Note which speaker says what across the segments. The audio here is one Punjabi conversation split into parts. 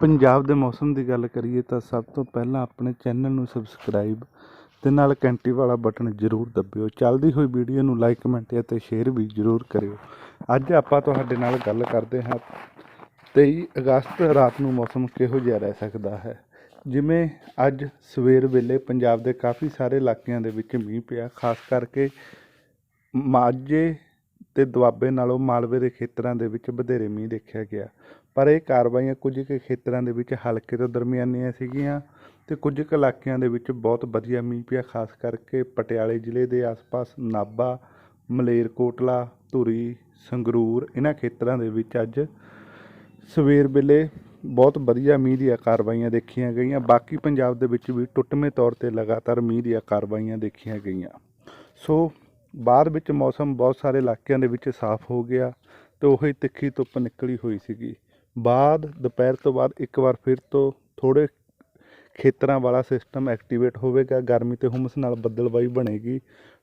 Speaker 1: ਪੰਜਾਬ ਦੇ ਮੌਸਮ ਦੀ ਗੱਲ ਕਰੀਏ ਤਾਂ ਸਭ ਤੋਂ ਪਹਿਲਾਂ ਆਪਣੇ ਚੈਨਲ ਨੂੰ ਸਬਸਕ੍ਰਾਈਬ ਤੇ ਨਾਲ ਘੰਟੀ ਵਾਲਾ ਬਟਨ ਜ਼ਰੂਰ ਦੱਬਿਓ। ਚੱਲਦੀ ਹੋਈ ਵੀਡੀਓ ਨੂੰ ਲਾਈਕ ਕਮੈਂਟ ਅਤੇ ਸ਼ੇਅਰ ਵੀ ਜ਼ਰੂਰ ਕਰਿਓ। ਅੱਜ ਆਪਾਂ ਤੁਹਾਡੇ ਨਾਲ ਗੱਲ ਕਰਦੇ ਹਾਂ 23 ਅਗਸਤ ਰਾਤ ਨੂੰ ਮੌਸਮ ਕਿਹੋ ਜਿਹਾ ਰਹਿ ਸਕਦਾ ਹੈ? ਜਿਵੇਂ ਅੱਜ ਸਵੇਰ ਵੇਲੇ ਪੰਜਾਬ ਦੇ ਕਾਫੀ ਸਾਰੇ ਇਲਾਕਿਆਂ ਦੇ ਵਿੱਚ ਮੀਂਹ ਪਿਆ, ਖਾਸ ਕਰਕੇ ਮਾਝੇ ਤੇ ਦੁਆਬੇ ਨਾਲੋਂ ਮਾਲਵੇ ਦੇ ਖੇਤਰਾਂ ਦੇ ਵਿੱਚ ਵਧੇਰੇ ਮੀਂਹ ਦੇਖਿਆ ਗਿਆ। ਪਰ ਇਹ ਕਾਰਵਾਈਆਂ ਕੁਝ ਕੁ ਖੇਤਰਾਂ ਦੇ ਵਿੱਚ ਹਲਕੇ ਤੋਂ ਦਰਮਿਆਨੀਆਂ ਸੀਗੀਆਂ ਅਤੇ ਕੁਝ ਕੁ ਇਲਾਕਿਆਂ ਦੇ ਵਿੱਚ ਬਹੁਤ ਵਧੀਆ ਮੀਂਹ ਪਿਆ, ਖਾਸ ਕਰਕੇ ਪਟਿਆਲੇ ਜ਼ਿਲ੍ਹੇ ਦੇ ਆਸ-ਪਾਸ ਨਾਭਾ, ਮਲੇਰਕੋਟਲਾ, ਧੂਰੀ, ਸੰਗਰੂਰ, ਇਹਨਾਂ ਖੇਤਰਾਂ ਦੇ ਵਿੱਚ ਅੱਜ ਸਵੇਰ ਵੇਲੇ ਬਹੁਤ ਵਧੀਆ ਮੀਂਹ ਦੀਆਂ ਕਾਰਵਾਈਆਂ ਦੇਖੀਆਂ ਗਈਆਂ। ਬਾਕੀ ਪੰਜਾਬ ਦੇ ਵਿੱਚ ਵੀ ਟੁੱਟਵੇਂ ਤੌਰ ਤੇ ਲਗਾਤਾਰ ਮੀਂਹ ਦੀਆਂ ਕਾਰਵਾਈਆਂ ਦੇਖੀਆਂ ਗਈਆਂ। ਸੋ ਬਾਅਦ ਵਿੱਚ ਮੌਸਮ ਬਹੁਤ ਸਾਰੇ ਇਲਾਕਿਆਂ ਦੇ ਵਿੱਚ ਸਾਫ਼ ਹੋ ਗਿਆ ਤੇ ਉਹੀ ਤਿੱਖੀ ਧੁੱਪ ਨਿਕਲੀ ਹੋਈ ਸੀਗੀ। ਬਾਅਦ, ਦੁਪਹਿਰ ਤੋਂ ਬਾਅਦ ਇੱਕ ਵਾਰ ਫਿਰ ਤੋਂ ਥੋੜੇ ਖੇਤਰਾਂ ਵਾਲਾ ਸਿਸਟਮ ਐਕਟੀਵੇਟ ਹੋਵੇਗਾ, ਗਰਮੀ ਤੇ ਹੁਮਸ ਨਾਲ ਬੱਦਲਬਾਈ ਬਣੇਗੀ,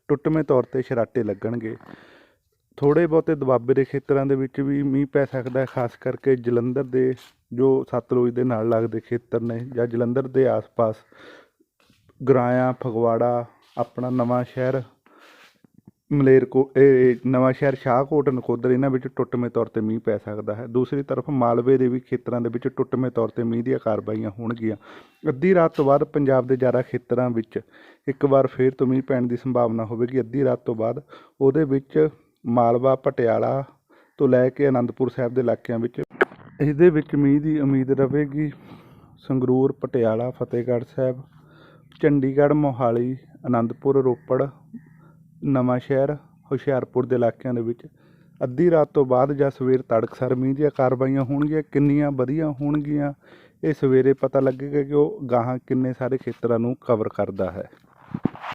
Speaker 1: ਟੁੱਟਵੇਂ ਤੌਰ ਤੇ ਸ਼ਰਾਟੇ ਲੱਗਣਗੇ। ਥੋੜੇ ਬਹੁਤੇ ਦੁਆਬੇ ਦੇ ਖੇਤਰਾਂ ਦੇ ਵਿੱਚ ਵੀ ਮੀਂਹ ਪੈ ਸਕਦਾ ਹੈ, ਖਾਸ ਕਰਕੇ ਜਲੰਧਰ ਦੇ ਜੋ ਸਤਲੁਜ ਦੇ ਨਾਲ ਲੱਗਦੇ ਖੇਤਰ ਨੇ ਜਾਂ ਜਲੰਧਰ ਦੇ ਆਸ-ਪਾਸ ਗਰਾਇਆ, ਫਗਵਾੜਾ, ਆਪਣਾ ਨਵਾਂ ਸ਼ਹਿਰ ਮਲੇਰਕੋ ਇਹ ਨਵਾਂ ਸ਼ਹਿਰ ਸ਼ਾਹਕੋਟ ਨਕੋਦਰ ਇਹਨਾਂ ਵਿੱਚ ਟੁੱਟਵੇਂ ਤੌਰ ਤੇ ਮੀਂਹ ਪੈ ਸਕਦਾ ਹੈ। ਦੂਸਰੀ ਤਰਫ ਮਾਲਵੇ ਦੇ ਵੀ ਖੇਤਰਾਂ ਦੇ ਵਿੱਚ ਟੁੱਟਵੇਂ ਤੌਰ ਤੇ ਮੀਂਹ ਦੀਆਂ ਕਾਰਵਾਈਆਂ ਹੋਣਗੀਆਂ। ਅੱਧੀ ਰਾਤ ਤੋਂ ਬਾਅਦ ਪੰਜਾਬ ਦੇ ਜ਼ਿਆਦਾ ਖੇਤਰਾਂ ਵਿੱਚ ਇੱਕ ਵਾਰ ਫੇਰ ਤੋਂ ਮੀਂਹ ਪੈਣ ਦੀ ਸੰਭਾਵਨਾ ਹੋਵੇਗੀ। ਅੱਧੀ ਰਾਤ ਤੋਂ ਬਾਅਦ ਉਹਦੇ ਵਿੱਚ ਮਾਲਵਾ, ਪਟਿਆਲਾ ਤੋਂ ਲੈ ਕੇ ਅਨੰਦਪੁਰ ਸਾਹਿਬ ਦੇ ਇਲਾਕਿਆਂ ਵਿੱਚ ਇਹਦੇ ਵਿੱਚ ਮੀਂਹ ਦੀ ਉਮੀਦ ਰਹੇਗੀ। ਸੰਗਰੂਰ, ਪਟਿਆਲਾ, ਫਤਿਹਗੜ੍ਹ ਸਾਹਿਬ, ਚੰਡੀਗੜ੍ਹ, ਮੋਹਾਲੀ, ਅਨੰਦਪੁਰ, ਰੋਪੜ ਨਵਾਂ ਸ਼ਹਿਰ ਹੁਸ਼ਿਆਰਪੁਰ ਦੇ ਇਲਾਕਿਆਂ ਦੇ ਵਿੱਚ। ਅੱਧੀ ਰਾਤ ਤੋਂ ਬਾਅਦ ਜਾਂ ਸਵੇਰ ਤੜਕਸਰ ਮੀਂਹ ਦੀਆਂ ਕਾਰਵਾਈਆਂ ਹੋਣਗੀਆਂ, ਕਿੰਨੀਆਂ ਵਧੀਆ ਹੋਣਗੀਆਂ, ਇਹ ਸਵੇਰੇ ਪਤਾ ਲੱਗੇਗਾ ਕਿ ਉਹ ਗਾਹਾਂ ਕਿੰਨੇ ਸਾਰੇ ਖੇਤਰਾਂ ਨੂੰ ਕਵਰ ਕਰਦਾ ਹੈ।